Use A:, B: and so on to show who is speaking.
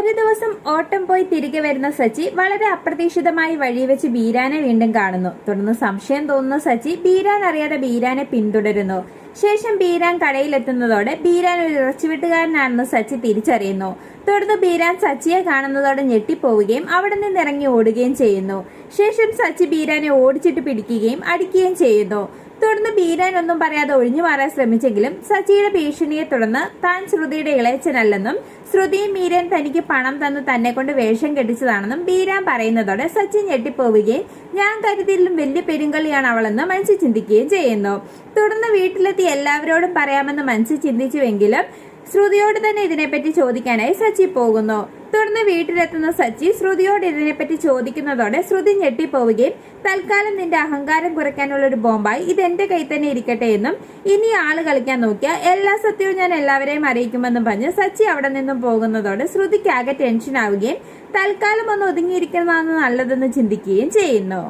A: ഒരു ദിവസം ഓട്ടം പോയി തിരികെ വരുന്ന സച്ചി വളരെ അപ്രതീക്ഷിതമായി വഴി വെച്ച് ബീരാനെ വീണ്ടും കാണുന്നു. തുടർന്ന് സംശയം തോന്നുന്ന സച്ചി ബീരാൻ അറിയാതെ ബീരാനെ പിന്തുടരുന്നു. ശേഷം ബീരാൻ കടയിലെത്തുന്നതോടെ ബീരാൻ ഒരു ഇറച്ചിവിട്ടുകാരനാണെന്ന് സച്ചി തിരിച്ചറിയുന്നു. തുടർന്ന് ബീരാൻ സച്ചിയെ കാണുന്നതോടെ ഞെട്ടിപ്പോവുകയും അവിടെ നിന്ന് ഇറങ്ങി ഓടുകയും ചെയ്യുന്നു. ശേഷം സച്ചി ബീരാനെ ഓടിച്ചിട്ട് പിടിക്കുകയും അടിക്കുകയും ചെയ്യുന്നു. തുടർന്ന് ബീരാൻ ഒന്നും പറയാതെ ഒഴിഞ്ഞു മാറാൻ ശ്രമിച്ചെങ്കിലും സച്ചിയുടെ ഭീഷണിയെ തുടർന്ന് താൻ ശ്രുതിയുടെ ഇളയച്ചനല്ലെന്നും ശ്രുതിയും മീരൻ തനിക്ക് പണം തന്ന് തന്നെ കൊണ്ട് വേഷം കെട്ടിച്ചതാണെന്നും ബീരാൻ പറയുന്നതോടെ സച്ചിൻ ഞെട്ടിപ്പോവുകയും ഞാൻ കരുതിയിലും വലിയ പെരുങ്കളിയാണ് അവളെന്ന് മനസ്സിൽ ചിന്തിക്കുകയും ചെയ്യുന്നു. തുടർന്ന് വീട്ടിലെത്തി എല്ലാവരോടും പറയാമെന്ന് മനസ്സിൽ ചിന്തിച്ചുവെങ്കിലും ശ്രുതിയോട് തന്നെ ഇതിനെപ്പറ്റി ചോദിക്കാനായി സച്ചി പോകുന്നു. തുടർന്ന് വീട്ടിലെത്തുന്ന സച്ചി ശ്രുതിയോട് ഇതിനെപ്പറ്റി ചോദിക്കുന്നതോടെ ശ്രുതി ഞെട്ടിപ്പോവുകയും തൽക്കാലം നിന്റെ അഹങ്കാരം കുറയ്ക്കാനുള്ള ഒരു ബോംബായി ഇത് എന്റെ കൈ തന്നെ ഇരിക്കട്ടെ എന്നും ഇനി ആൾ കളിക്കാൻ നോക്കിയാൽ എല്ലാ സത്യവും ഞാൻ എല്ലാവരെയും അറിയിക്കുമെന്നും പറഞ്ഞ് സച്ചി അവിടെ നിന്നും പോകുന്നതോടെ ശ്രുതിക്കാകെ ടെൻഷൻ ആവുകയും തൽക്കാലം ഒന്ന് ഒതുങ്ങിയിരിക്കുന്നതാണ് നല്ലതെന്ന് ചിന്തിക്കുകയും ചെയ്യുന്നു.